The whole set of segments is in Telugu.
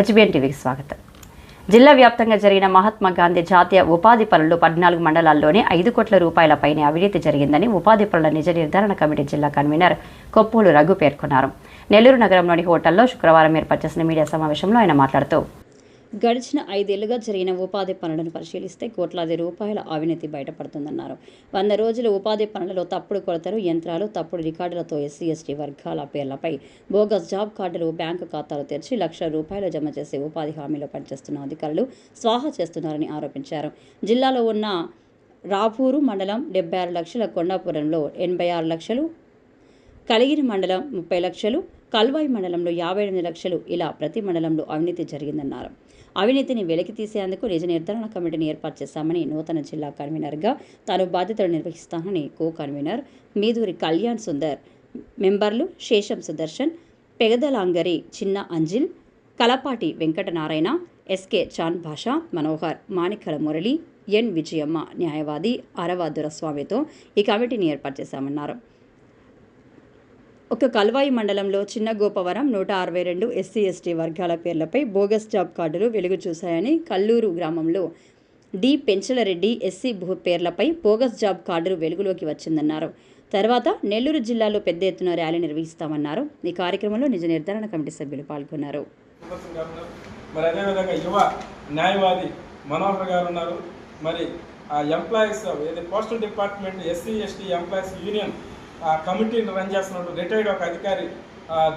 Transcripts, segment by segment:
హెచ్బిఎన్ టీవీకి స్వాగతం. జిల్లా వ్యాప్తంగా జరిగిన మహాత్మా గాంధీ జాతీయ ఉపాధి పనులు పద్నాలుగు మండలాల్లోనే ఐదు కోట్ల రూపాయల పైనే అవినీతి జరిగిందని ఉపాధి పనుల నిజ నిర్ధారణ కమిటీ జిల్లా కన్వీనర్ కొప్పోలు రఘు పేర్కొన్నారు. నెల్లూరు నగరంలోని హోటల్లో శుక్రవారం ఏర్పాటు చేసిన మీడియా సమావేశంలో ఆయన మాట్లాడుతూ గడిచిన ఐదేళ్ళుగా జరిగిన ఉపాధి పనులను పరిశీలిస్తే కోట్లాది రూపాయల అవినీతి బయటపడుతుందన్నారు. వంద రోజుల ఉపాధి పనులలో తప్పుడు కొలతలు యంత్రాలు తప్పుడు రికార్డులతో ఎస్సీ ఎస్టీ వర్గాల పేర్లపై బోగస్ జాబ్ కార్డులు బ్యాంకు ఖాతాలు తెరిచి లక్షల రూపాయలు జమ చేసి ఉపాధి హామీలో పనిచేస్తున్న అధికారులు స్వాహా చేస్తున్నారని ఆరోపించారు. జిల్లాలో ఉన్న రాపూరు మండలం డెబ్బై ఆరు లక్షల కొండాపురంలో ఎనభై ఆరు లక్షలు కలిగిరి మండలం ముప్పై లక్షలు కల్వాయి మండలంలో యాభై ఎనిమిది లక్షలు ఇలా ప్రతి మండలంలో అవినీతి జరిగిందన్నారు. అవినీతిని వెలికి తీసేందుకు నిజ నిర్ధారణ కమిటీని ఏర్పాటు చేశామని నూతన జిల్లా కన్వీనర్గా తాను బాధ్యతలు నిర్వహిస్తానని కో కన్వీనర్ మీదూరి కళ్యాణ్ సుందర్ మెంబర్లు శేషం సుదర్శన్ పెగదలాంగరి చిన్న అంజిల్ కలపాటి వెంకటనారాయణ ఎస్కే చాన్ భాషా మనోహర్ మాణికల మురళి ఎన్ విజయమ్మ న్యాయవాది అరవ దురస్వామితో ఈ కమిటీని ఏర్పాటు చేశామన్నారు. ఒక కల్వాయి మండలంలో చిన్న గోపవరం నూట అరవై రెండు ఎస్సీ ఎస్టీ వర్గాల పేర్లపై బోగస్ జాబ్ కార్డులు వెలుగు చూశాయని కల్లూరు గ్రామంలో డి. పెంచలరెడ్డి ఎస్సీ భూ పేర్లపై బోగస్ జాబ్ కార్డులు వెలుగులోకి వచ్చిందన్నారు. తర్వాత నెల్లూరు జిల్లాలో పెద్ద ఎత్తున ర్యాలీ నిర్వహిస్తామన్నారు. ఈ కార్యక్రమంలో నిజ నిర్ధారణ కమిటీ సభ్యులు పాల్గొన్నారు. మరి అదేవిధంగా యువ న్యాయవాది మనోహర్ గారు ఉన్నారు. మరి ఆ ఎంప్లాయీస్ ఏది postal department SC ST employees union కమిటీని రన్ చేస్తున్నట్టు రిటైర్డ్ ఒక అధికారి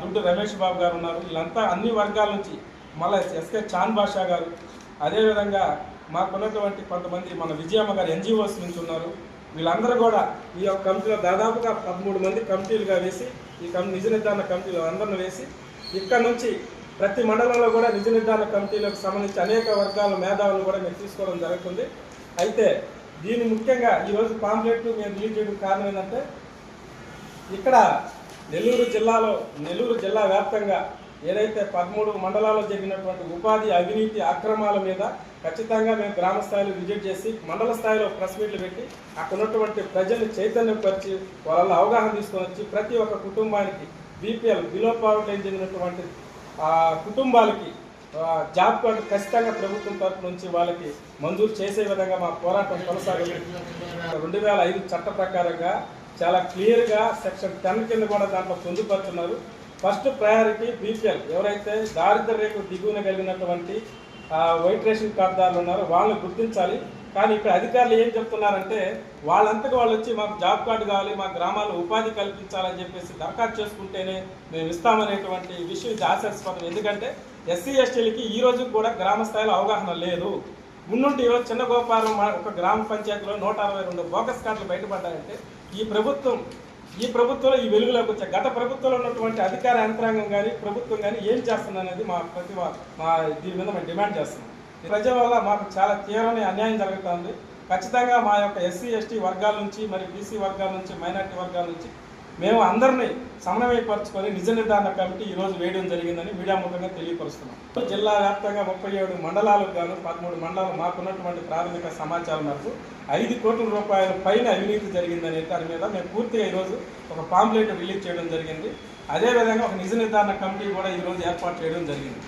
దుడ్డు రమేష్ బాబు గారు ఉన్నారు. వీళ్ళంతా అన్ని వర్గాల నుంచి మళ్ళీ ఎస్కే చాన్ బాషా గారు. అదేవిధంగా మాకున్నటువంటి కొంతమంది మన విజయమ్మ గారు ఎన్జిఓస్ నుంచి ఉన్నారు. వీళ్ళందరూ కూడా ఈ యొక్క కమిటీలో దాదాపుగా పదమూడు మంది కమిటీలుగా వేసి ఈ కమి నిజ నిర్ధారణ కమిటీలో అందరిని వేసి ఇక్కడ నుంచి ప్రతి మండలంలో కూడా నిజ నిర్ధారణ కమిటీలకు సంబంధించి అనేక వర్గాల మేధావులను కూడా మేము తీసుకోవడం జరుగుతుంది. అయితే దీని ముఖ్యంగా ఈరోజు పాంప్లెట్ మేము రిలీజ్ చేయడం కారణం ఏంటంటే ఇక్కడ నెల్లూరు జిల్లాలో నెల్లూరు జిల్లా వ్యాప్తంగా ఏదైతే పదమూడు మండలాల్లో జరిగినటువంటి ఉపాధి అవినీతి అక్రమాల మీద ఖచ్చితంగా మేము గ్రామ స్థాయిలో విజిట్ చేసి మండల స్థాయిలో ప్రెస్ మీట్లు పెట్టి అక్కడ ఉన్నటువంటి ప్రజల్ని చైతన్యపరిచి వాళ్ళ అవగాహన తీసుకొని వచ్చి ప్రతి ఒక్క కుటుంబానికి బీపీఎల్ బిలో పావర్టీ చెందినటువంటి కుటుంబాలకి జాబ్ కార్డు ఖచ్చితంగా ప్రభుత్వం తరపు నుంచి వాళ్ళకి మంజూరు చేసే విధంగా మా పోరాటం కొనసాగింది. రెండు వేల ఐదు చట్ట ప్రకారంగా చాలా క్లియర్గా సెక్షన్ టెన్ కింద కూడా దాంట్లో పొందుపరుచున్నారు. ఫస్ట్ ప్రయారిటీ బీపీఎల్ ఎవరైతే దారిద్ర రేఖ దిగువన కలిగినటువంటి వైట్ రేషన్ కార్డుదారులు ఉన్నారో వాళ్ళని గుర్తించాలి. కానీ ఇక్కడ అధికారులు ఏం చెప్తున్నారంటే వాళ్ళంతకు వాళ్ళు వచ్చి మాకు జాబ్ కార్డు కావాలి మా గ్రామాల్లో ఉపాధి కల్పించాలని చెప్పేసి దరఖాస్తు చేసుకుంటేనే మేము ఇస్తామనేటువంటి విషయం ఇది ఆశాస్పదం. ఎందుకంటే ఎస్సీ ఎస్టీలకి ఈ రోజు కూడా గ్రామ స్థాయిలో అవగాహన లేదు. మున్నుంటి చిన్న గోపాలం మా- ఒక గ్రామ పంచాయతీలో నూట అరవై రెండు బోగస్ కార్డులు బయటపడ్డాయంటే ఈ ప్రభుత్వం ఈ ప్రభుత్వంలో ఈ వెలుగులోకి వచ్చే గత ప్రభుత్వంలో ఉన్నటువంటి అధికార యంత్రాంగం కానీ ప్రభుత్వం కానీ ఏం చేస్తుందనేది మా ప్రతి మా దీని మీద మేము డిమాండ్ చేస్తున్నాం. ఈ ప్రజల వల్ల మాకు చాలా తీవ్రమైన అన్యాయం జరుగుతుంది. ఖచ్చితంగా మా యొక్క ఎస్సీ ఎస్టీ వర్గాల నుంచి మరి బీసీ వర్గాల నుంచి మైనార్టీ వర్గాల నుంచి మేము అందరినీ సమన్వయపరచుకొని నిజ నిర్ధారణ కమిటీ ఈరోజు వేయడం జరిగిందని మీడియా ముఖంగా తెలియపరుస్తున్నాం. జిల్లా వ్యాప్తంగా ముప్పై ఏడు మండలాలకు గాను పదమూడు మండలాలు మాకున్నటువంటి ప్రాథమిక సమాచారం మేరకు ఐదు కోట్ల రూపాయల పైన అవినీతి జరిగిందని దాని మీద మేము పూర్తిగా ఈరోజు ఒక పాంప్లెట్ రిలీజ్ చేయడం జరిగింది. అదేవిధంగా ఒక నిజ నిర్ధారణ కమిటీ కూడా ఈరోజు ఏర్పాటు చేయడం జరిగింది.